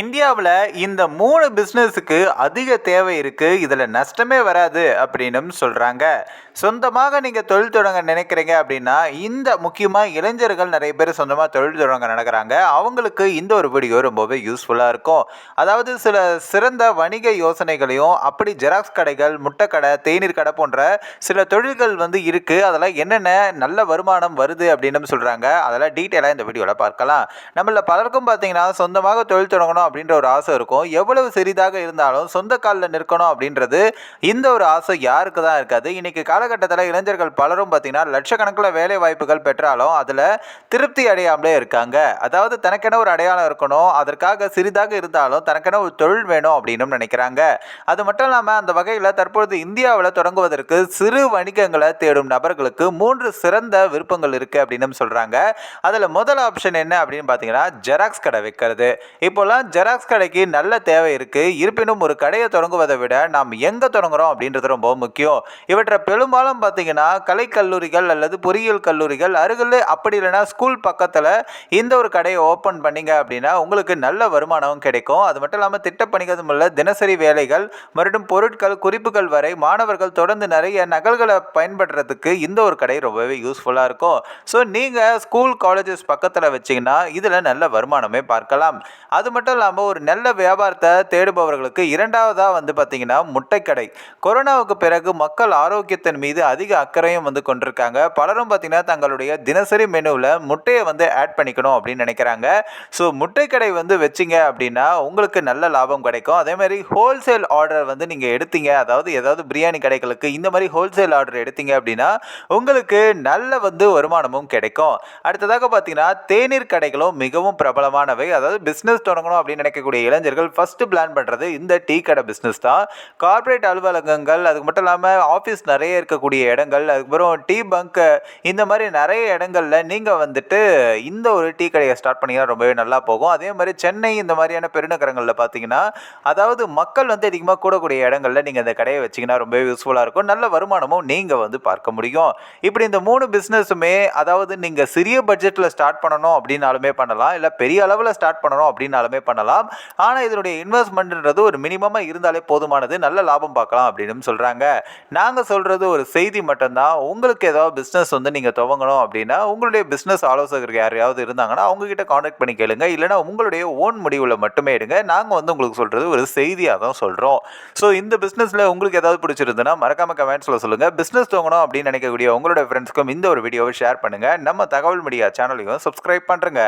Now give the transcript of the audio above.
இந்தியாவில் இந்த மூணு பிஸ்னஸுக்கு அதிக தேவை இருக்குது இதில் நஷ்டமே வராது அப்படின்னு சொல்கிறாங்க சொந்தமாக நீங்கள் தொழில் தொடங்க நினைக்கிறீங்க அப்படின்னா இந்த முக்கியமாக இளைஞர்கள் நிறைய பேர் சொந்தமாக தொழில் தொடங்க நடக்கிறாங்க. அவங்களுக்கு இந்த ஒரு வீடியோ ரொம்பவே யூஸ்ஃபுல்லாக இருக்கும். அதாவது சில சிறந்த வணிக யோசனைகளையும் அப்படி ஜெராக்ஸ் கடைகள் முட்டை கடை தேநீர் கடை போன்ற சில தொழில்கள் வந்து இருக்குது அதெல்லாம் என்னென்ன நல்ல வருமானம் வருது அப்படின்னு சொல்கிறாங்க அதெல்லாம் டீட்டெயிலாக இந்த வீடியோவில் பார்க்கலாம். நம்மள பலருக்கும் பார்த்தீங்கன்னா சொந்தமாக தொழில் தொடங்கணும் அப்படின்ற ஒரு ஆசை இருக்கும். எவ்வளவு சிறிதாக இருந்தாலும் சொந்த காலில் நிற்கணும் அப்படின்றது இந்த ஒரு ஆசை யாருக்கு தான் இருக்காது. இன்னைக்கு காலகட்டத்தில் இளைஞர்கள் பலரும் பார்த்தீங்கன்னா லட்சக்கணக்கில் வேலை வாய்ப்புகள் பெற்றாலும் அதில் திருப்தி அடையாமலே இருக்காங்க. அதாவது தனக்கென ஒரு அடையாளம் இருக்கணும் அதற்காக சிறிதாக இருந்தாலும் தனக்கென ஒரு தொழில் வேணும் அப்படின்னு நினைக்கிறாங்க. அது மட்டும் இல்லாமல் அந்த வகையில் தற்பொழுது இந்தியாவில் தொடங்குவதற்கு சிறு வணிகங்களை தேடும் நபர்களுக்கு மூன்று சிறந்த விருப்பங்கள் இருக்குது அப்படின்னு சொல்கிறாங்க அதில் முதல் ஆப்ஷன் என்ன அப்படின்னு பார்த்தீங்கன்னா ஜெராக்ஸ் கடை வைக்கிறது. இப்போல்லாம் ஜெராக்ஸ் கடைக்கு நல்ல தேவை இருக்குது இருப்பினும் ஒரு கடையை தொடங்குவதை விட நாம் எங்கே தொடங்குறோம் அப்படின்றது ரொம்ப முக்கியம். இவற்றை பெரும்பாலும் பார்த்தீங்கன்னா கலைக்கல்லூரிகள் அல்லது பொறியியல் கல்லூரிகள் அருகில் அப்படி இல்லைன்னா ஸ்கூல் பக்கத்தில் இந்த ஒரு கடையை ஓப்பன் பண்ணிங்க அப்படின்னா உங்களுக்கு நல்ல வருமானமும் கிடைக்கும். அது மட்டும் இல்லாமல் திட்டப்பணிகள் உள்ள தினசரி வேலைகள் மறுபடியும் பொருட்கள் குறிப்புகள் வரை மாணவர்கள் தொடர்ந்து நிறைய நகல்களை பயன்படுறதுக்கு இந்த ஒரு கடை ரொம்பவே யூஸ்ஃபுல்லாக இருக்கும். ஸோ நீங்கள் ஸ்கூல் காலேஜஸ் பக்கத்தில் வச்சிங்கன்னா இதில் நல்ல வருமானமே பார்க்கலாம். அது மட்டும் இல்லாமல் ஒரு நல்ல வியாபாரத்தை தேடுபவர்களுக்கு இரண்டாவதாக வந்து பார்த்தீங்கன்னா முட்டைக்கடை. கொரோனாவுக்கு பிறகு மக்கள் ஆரோக்கியத்தின் மீது அதிக அக்கறையும் வந்து கொண்டிருக்காங்க. பலரும் பார்த்தீங்கன்னா தங்களுடைய தினசரி மெனுவில் முட்டையை வந்து ஆட் பண்ணிக்கணும் அப்படின்னு நினைக்கிறாங்க. ஸோ முட்டைக்கடை வந்து வச்சிங்க அப்படின்னா உங்களுக்கு நல்ல லாபம் கிடைக்கும். அதே மாதிரி ஹோல்சேல் ஆர்டர் வந்து நீங்கள் எடுத்தீங்க. அதாவது ஏதாவது பிரியாணி கடைகளுக்கு இந்த மாதிரி ஹோல்சேல் ஆர்டர் எடுத்தீங்க அப்படின்னா உங்களுக்கு நல்ல வந்து வருமானமும் கிடைக்கும். அடுத்ததாக பார்த்தீங்கன்னா தேநீர் கடைகளும் மிகவும் பிரபலமானவை. அதாவது பிஸ்னஸ் தொடங்கணும் அப்படின்னு நினைக்கக்கூடிய இளைஞர்கள் ஃபஸ்ட்டு பிளான் பண்ணுறது இந்த டீ கடை பிஸ்னஸ் தான். கார்ப்பரேட் அலுவலகங்கள் அதுக்கு மட்டும் இல்லாமல் ஆஃபீஸ் நிறைய இருக்கக்கூடிய இடங்கள் அதுக்கப்புறம் டீ பங்க் இந்த மாதிரி நிறைய இடங்களில் நீங்கள் வந்துட்டு இந்த ஒரு டீ கடையை ஸ்டார்ட் பண்ணிங்கன்னா ரொம்பவே நல்லா போகும். அதே மாதிரி சென்னை இந்த மாதிரியான பெருநகரங்களில் பார்த்தீங்கன்னா அதாவது மக்கள் வந்து அதிகமாக கூடக்கூடிய இடங்களில் நீங்கள் இந்த கடையை வச்சிங்கன்னா ரொம்பவே யூஸ்ஃபுல்லாக இருக்கும். நல்ல வருமானமும் நீங்கள் வந்து பார்க்க முடியும். இப்படி இந்த மூணு பிஸ்னஸுமே அதாவது நீங்கள் சிறிய பட்ஜெட்டில் ஸ்டார்ட் பண்ணணும் அப்படின்னாலுமே பண்ணலாம். இல்லை பெரிய அளவில் ஸ்டார்ட் பண்ணணும் அப்படின்னாலுமே பண்ணலாம் ஆனால் இதனுடைய இன்வெஸ்ட்மெண்ட்ன்றது ஒரு மினிமமாக இருந்தாலே போதுமானது. நல்ல லாபம் பார்க்கலாம் அப்படின்னு சொல்கிறாங்க நாங்கள் சொல்கிறது ஒரு செய்தி மட்டும்தான். உங்களுக்கு ஏதாவது பிஸ்னஸ் வந்து நீங்கள் துவங்கணும் அப்படின்னா உங்களுடைய பிஸ்னஸ் ஆலோசகர் யாரையாவது இருந்தாங்கன்னா அவங்கக்கிட்ட காண்டாக்ட் பண்ணி கேளுங்க. இல்லைனா உங்களுடைய ஓன் முடிவில் மட்டுமே எடுங்க நாங்கள் வந்து உங்களுக்கு சொல்கிறது ஒரு செய்தியாக தான் சொல்கிறோம் ஸோ இந்த பிஸ்னஸில் உங்களுக்கு ஏதாவது பிடிச்சிருந்துன்னா மறக்காம கமெண்ட்ஸில் சொல்லுங்கள் பிஸ்னஸ் துவங்கணும் அப்படின்னு நினைக்கக்கூடிய உங்களோட ஃப்ரெண்ட்ஸ்க்கும் இந்த ஒரு வீடியோவை ஷேர் பண்ணுங்கள் நம்ம தகவல் மீடியா சேனலையும் சப்ஸ்கிரைப் பண்ணுறங்க